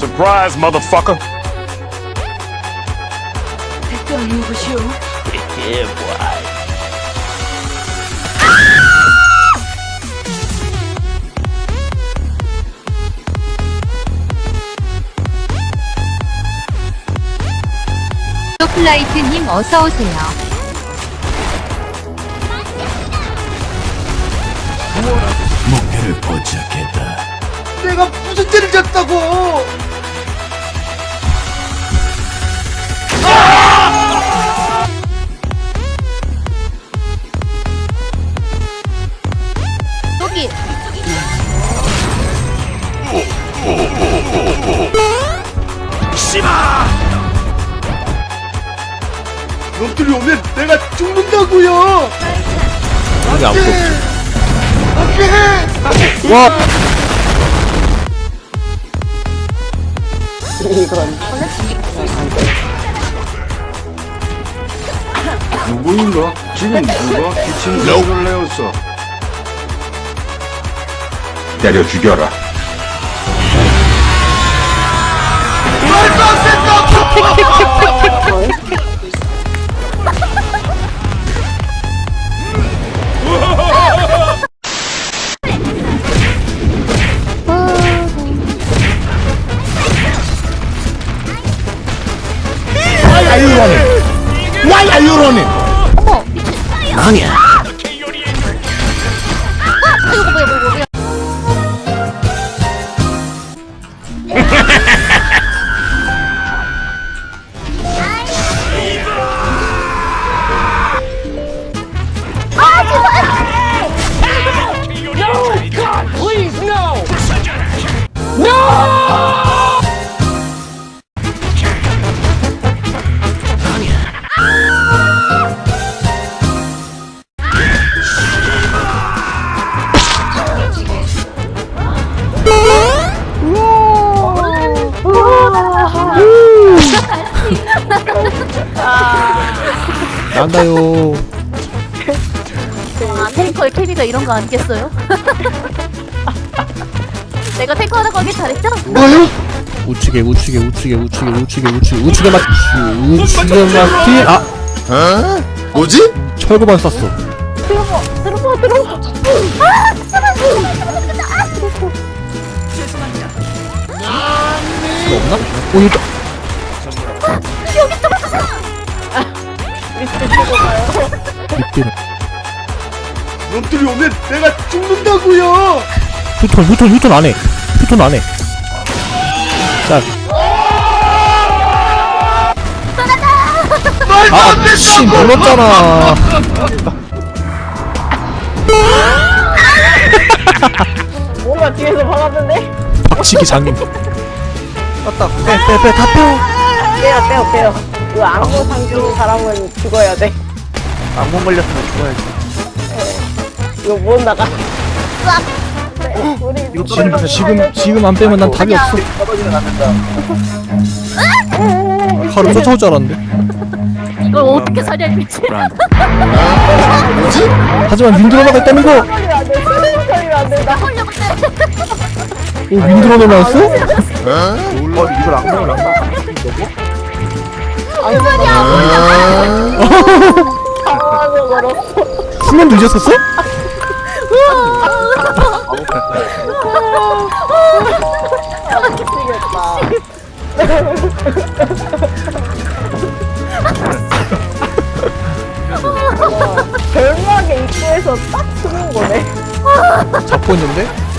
Surprise, motherfucker. 플라이트님 어서 오세요. 목표를 포착했다. 내가 무슨 죄를 졌다고? 여기 놈들이 오면 내가 죽는다고요. 여기 아무도 없지. 와! 누구인가? 지금 누가 기침 소리를 내었어? 때려 죽여라. 난다요. 아 탱커의 케미가 이런 거 아니겠어요? 내가 탱커 하는 거 하길 잘했죠? 뭐요? 우측에 우측에 우측에 우측에 우측에 우측에 우측에 맞 우측에 맞기 아 뭐지? 철거만 쐈어. 들어봐 들어봐 들어봐 아 잠깐만 아 이거 없나? 오 이거 놈들이 오면 내가 죽는다고요. 휴톤 휴톤 휴톤 안 해. 휴톤 안 해. 자. 아, 씨, 눌렀잖아. 뭔가 뒤에서 박았는데? 박치기 장인. 맞다. 빼, 빼, 빼, 다 빼. 빼요 빼요 빼요 이거 악몽 상주 사람은 죽어야 돼 악몽 걸렸으면 죽어야지. 이거 못 나가 네, 우리 이거 지금, 지금, 지금 안 빼면 난 답이 없어. 하루 쫓아올 줄 알았는데. 이걸 어떻게 살려야 될지 하지만 윈드러너가 있다는 거! 살리면 안돼 살리면 안 된다 하려고 때 오, 윈드러너 나왔어? 당황하고 걸었어 수면도 잊었었어? 별막의 입구에서 딱 숨은 거네 잡고 있는데?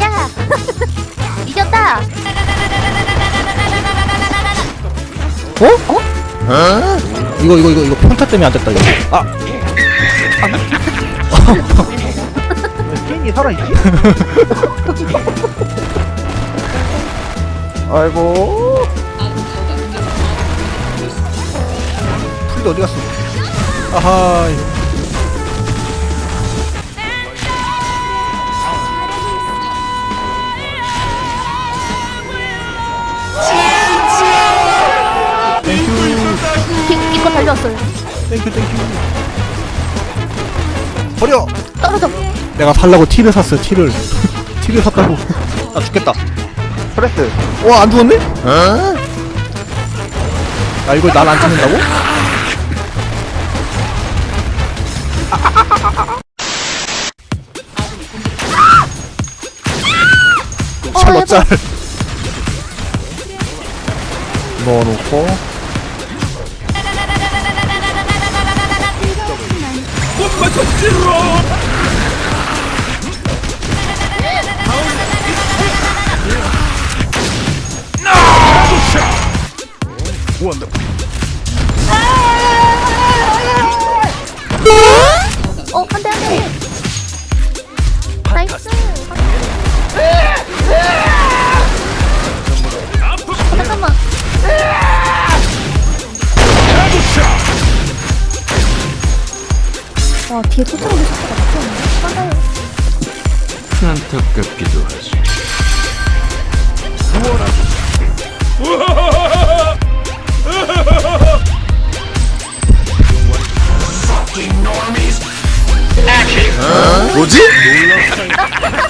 야 이겼다 어? 어? 이거, 이거, 이거, 이거 평타 때문에 안 됐다, 이거. 아! 게임이 살아있지? 아이고. 풀이 어디 갔어? 아하 기- 기껏 달려왔어요. 땡큐 땡큐 버려 떨어져. 내가 살라고 티를 샀어 티를 티를 샀다고 나 죽겠다. 프레스. 와안 죽었네? 어? 나 이걸 날 안 찍는다고? 샬롯 짤. 넣어놓고. 어, 와, 뒤에 쫓아오는 속도가 막혔네. 맞아요. 안타깝기도 하지. 뭐지?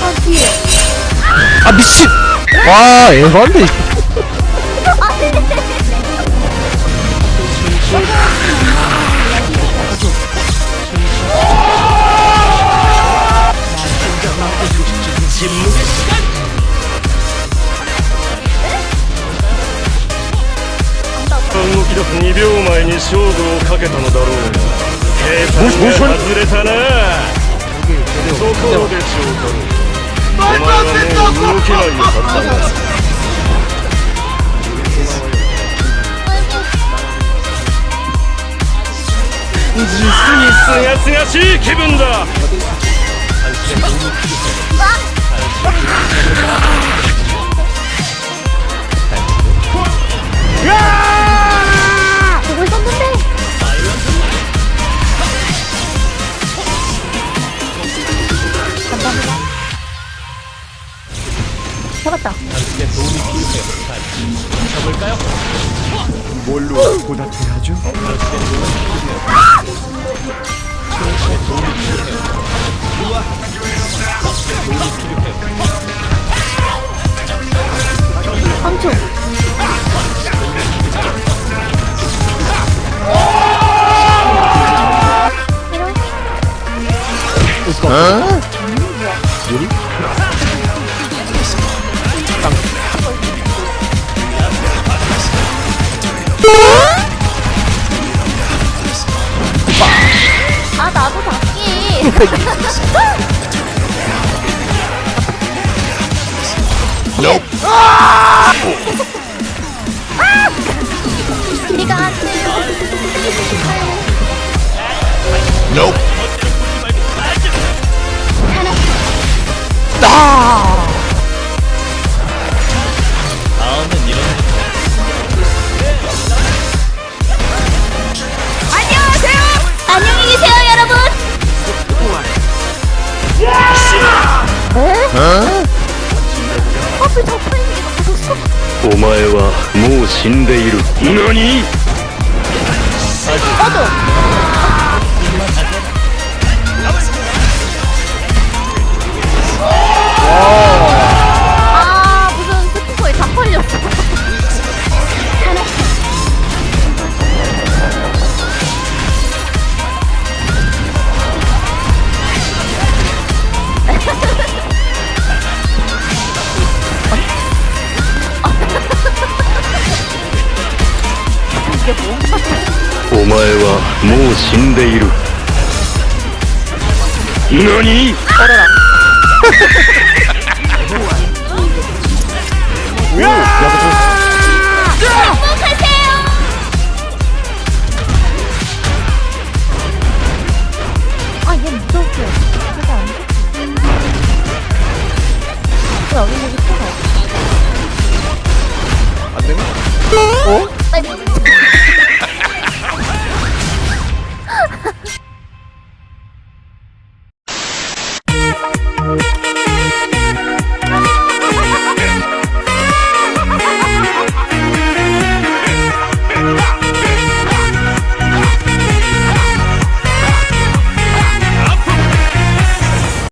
아, 뒤에. 아 미친 와 에반데 動き出す2秒前に勝負をかけたのだろう計算が外れたなどこでお前はもう動けないはずだ実にすがすがしい気分だうわ 잡았다. 뭘로 보답해야죠? 황초. 닭기. 길이가 안돼 もう死んでいる。何？아 前はもう死んでいる。何？ 아,